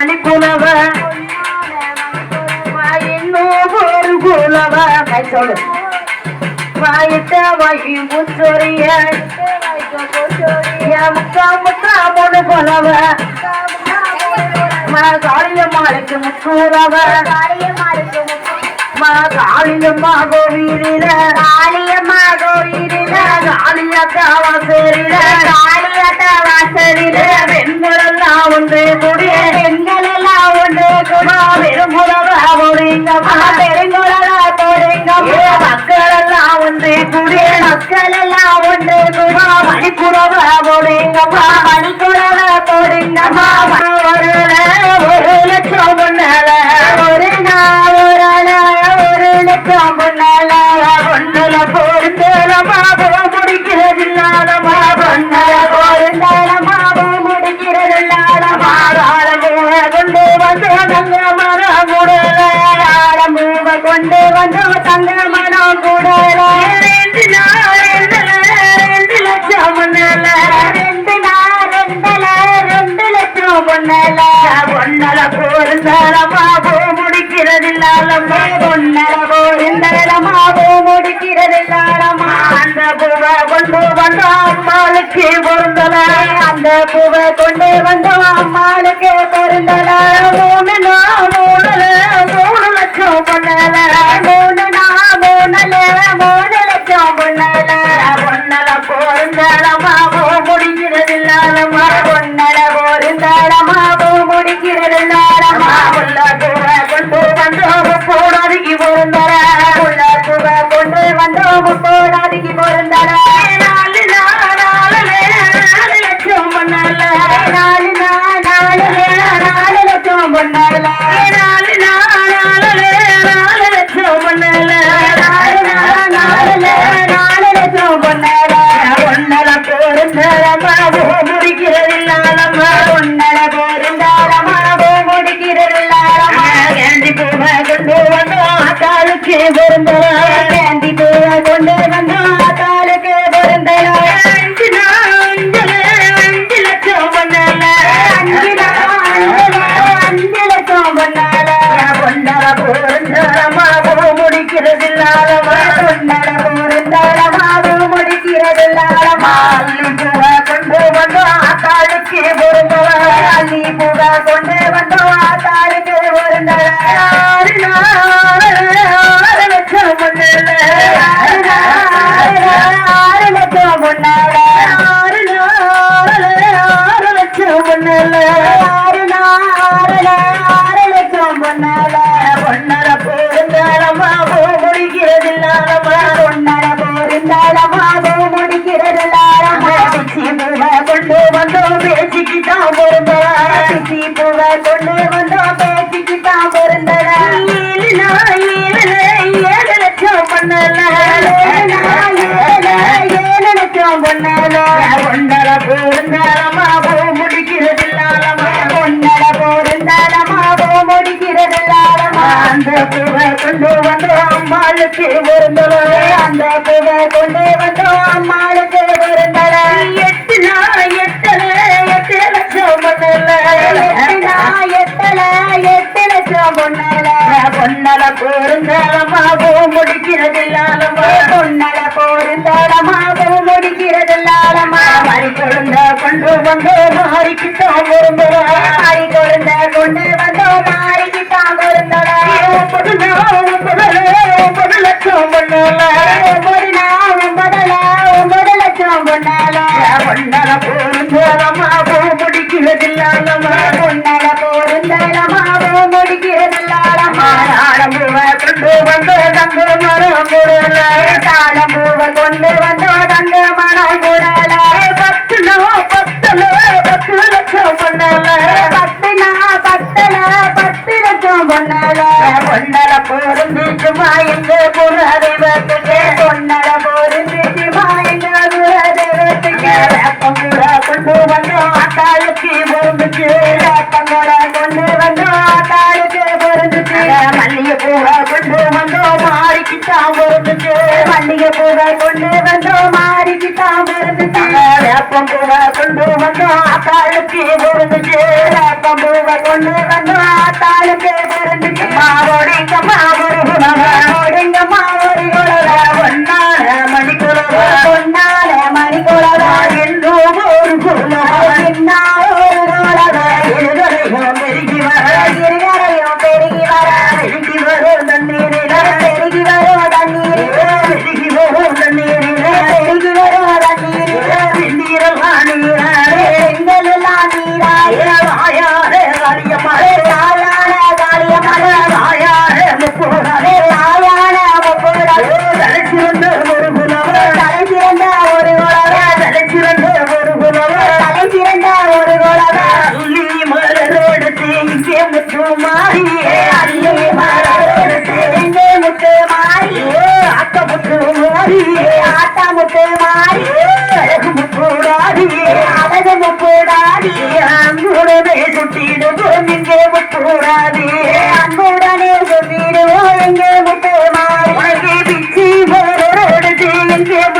மணிக்குலவ இன்னும் ஒரு குலவ கை சொல்லு வாயிட்ட வாயி முச்சொரிய முக்கா முக்கா மூணு குலவ மா காளிய மாலைக்கு முக்கூறவ மா காளியம்மா கோவிலில காளியம்மா கோவிலில காளியக்கா வாசலில காளியக்கா வாசலில மக்கள் எல்லாம் ஒன்று கூடா மணிக்குறவ போடுங்கம்மா மணிக்குறவ போடுங்கம்மா ஒரு லட்சம் முன்னால அம்மாளுக்கு பொருந்தல அந்த பூவை கொண்டு வந்தோம். அம்மாளுக்கு பொருந்தல. மூணு நாள் பூவை கொண்டு வந்தோம் அம்மாளுக்கு பொருந்தல எட்டு நாள் எட்டல எட்டு லட்சம் பொண்ணல எட்டு நாள் எட்டல எட்டு லட்சம் பொண்ணல பொண்ணல பொருந்தலமா போ போ முடிக்கிறதில்லாதமா மறி கொழுந்த கொண்டு வந்தோ மாறிக்கிட்டோம் பொருந்தல. மறி கொழுந்த கொண்டு வந்தோ மாறிக்கிட்டான் ஒன்பது ஒன்பது லட்சம் பொண்ணல ஒன்பது நாள் ஒன்பதுல ஒன்பது லட்சம் பொண்ணல பொண்ணல பொருந்தலமா போ முடிக்கிறதில்லாதமா போ கொண்டு வந்து மரம் லட்சம் பொண்ணல பொண்ணல பொருந்துச்சுமா எங்க புறதெய்வத்துக்கு பொண்ணல பொருந்துச்சுமா எங்க புறதெய்வத்துக்கு வேப்பங்குட கொண்டு வந்தோம் ஆத்தாளுக்கு பொருந்துச்சு. வேப்பங்குட கொண்டு வந்தோம் ஆத்தாளுக்கு பொருந்துச்சு. மல்லிகை பூவை கொண்டு வந்தோம் மாறிக்கிட்டான் பொருந்துச்சு. மல்லிகை பூவை கொண்டு வந்தோம் மாறிக்கிட்டான் பொருந்துச்சு. வேப்பம் பூவை கொண்டு வந்தோம் ஆத்தாளுக்கு வேப்பம் பூவை ஒண்ணு கண்டு ஆத்தாளுக்கு பிறந்துச்சுமா ஒடிங்கம்மா ஒரு Thank you.